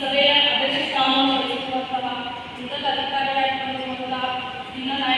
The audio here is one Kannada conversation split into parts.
ಸಭೆಯ ಅಧ್ಯಕ್ಷ ಸ್ಥಾನವನ್ನು ವಹಿಸಿರುವಂತಹ ಜಿಲ್ಲಾ ಅಧಿಕಾರಿಯಾಗಿರುವಂತಹ ಜಿಲ್ಲಾ ನಾಯಕ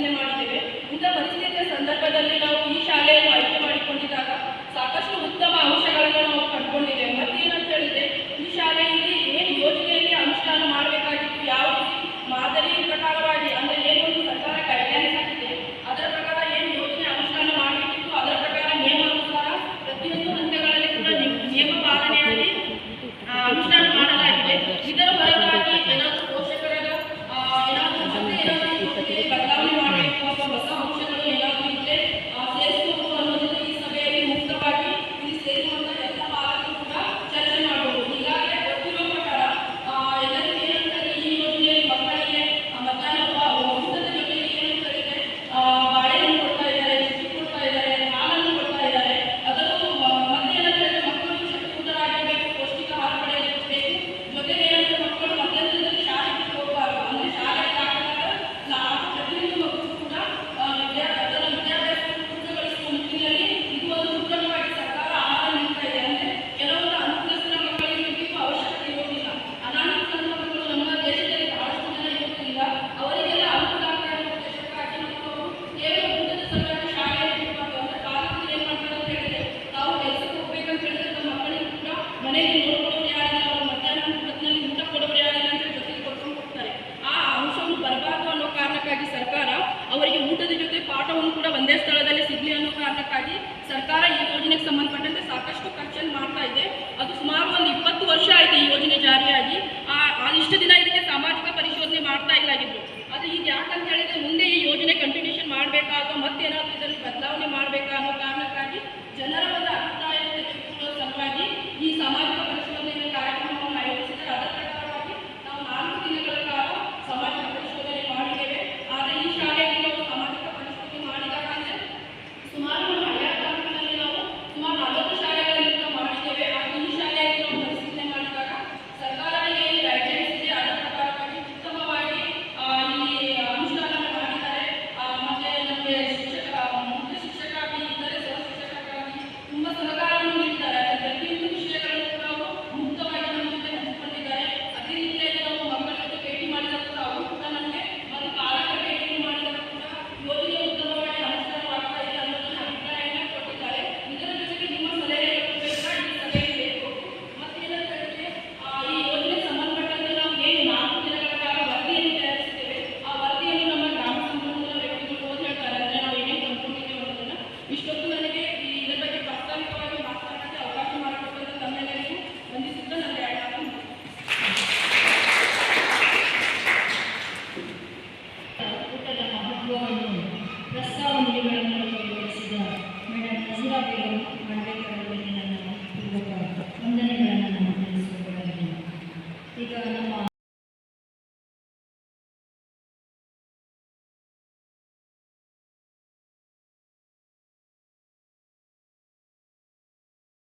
ಚಿಂತನೆ ಮಾಡಿದ್ದೇವೆ ಇಂಥ ಪರಿಸ್ಥಿತಿಯ ಸಂದರ್ಭದಲ್ಲಿ ನಾವು ಈ ಶಾಲೆಯನ್ನು ಆಯ್ಕೆ ಮಾಡಿಕೊಂಡಿದ್ದಾಗ ಸಾಕಷ್ಟು ಉತ್ತಮ ಅಂಶಗಳನ್ನು ನಾವು ಕಂಡುಕೊಂಡಿದ್ದೇವೆ. ಮತ್ತೇನಂತ ಹೇಳಿದ್ರೆ, ಈ ಶಾಲೆಯಲ್ಲಿ ಏನು ಯೋಜನೆಯಲ್ಲಿ ಅನುಷ್ಠಾನ ಮಾಡಬೇಕಾಗಿತ್ತು, ಯಾವ ರೀತಿ ಮಾದರಿ ಪ್ರಕಾರವಾಗಿ ಅಂದರೆ ಏನೊಂದು ಸರ್ಕಾರ ಗೈಡ್ಲೈನ್ಸ್ ಆಗಿದೆ ಅದರ ಪ್ರಕಾರ ಏನು ಯೋಜನೆ ಅನುಷ್ಠಾನ ಮಾಡಬೇಕಿತ್ತು, ಅದರ ಪ್ರಕಾರ ನಿಯಮಾನುಸಾರ ಪ್ರತಿಯೊಂದು ಹಂತಗಳಲ್ಲಿ ಕೂಡ ನಿಯಮ ಪಾಲನೆಯಾಗಿ ಅನುಷ್ಠಾನ ಸರ್ಕಾರ ಈ ಯೋಜನೆಗೆ ಸಂಬಂಧಪಟ್ಟಂತೆ ಸಾಕಷ್ಟು ಖರ್ಚನ್ನು ಮಾಡ್ತಾ ಇದೆ. ಅದು ಸುಮಾರು ಒಂದು ಇಪ್ಪತ್ತು ವರ್ಷ ಆಯಿತು ಈ ಯೋಜನೆ ಜಾರಿಯಾಗಿ. ಆ ಇಷ್ಟು ದಿನ ಇದಕ್ಕೆ ಸಾಮಾಜಿಕ ಪರಿಶೋಧನೆ ಮಾಡ್ತಾ ಇಲ್ಲ ಆಗಿದ್ರು ಅದು ಈಗ ಯಾಕಂತ ಹೇಳಿದ್ರೆ ಮುಂದೆ ಈ ಯೋಜನೆ ಕಂಟಿನ್ಯೂಷನ್ ಮಾಡಬೇಕಾ ಅಥವಾ ಮತ್ತೇನಾದರೂ ಇದನ್ನು ಬದಲಾವಣೆ ಮಾಡಬೇಕಾ ಅನ್ನೋ ಕಾರಣಕ್ಕಾಗಿ ಜನರ ಒಂದು ಅಭಿಪ್ರಾಯ ಸಲುವಾಗಿ ಈ ಸಮಾಜ ಇಷ್ಟೊತ್ತು ನನಗೆ ಇದರ ಬಗ್ಗೆ ಪ್ರಾಸ್ತಾವಿಕವಾಗಿ ಮಾತನಾಡೋಕ್ಕೆ ಅವಕಾಶ ಮಾಡಿಕೊಟ್ಟಂತ ತಮ್ಮೆಲ್ಲರಿಗೂ ವಂದಿಸುತ್ತಾ ನನ್ನ ಎರಡು ಮಾತು ಊಟದ ಮಹತ್ವವನ್ನು ಪ್ರಸ್ತಾವನೆಗಳನ್ನು ವಿವರಿಸಿದ ಮೇಡಮ್ ನಜೀರಾ ಬೇಗಂ ಮಾಡಬೇಕಾದಲ್ಲಿ ನನ್ನ ಪೂರ್ವಕ ವಂದನೆಗಳನ್ನು ತಿಳಿಸಿಕೊಳ್ಳಲಿಲ್ಲ ಈಗ ನಮ್ಮ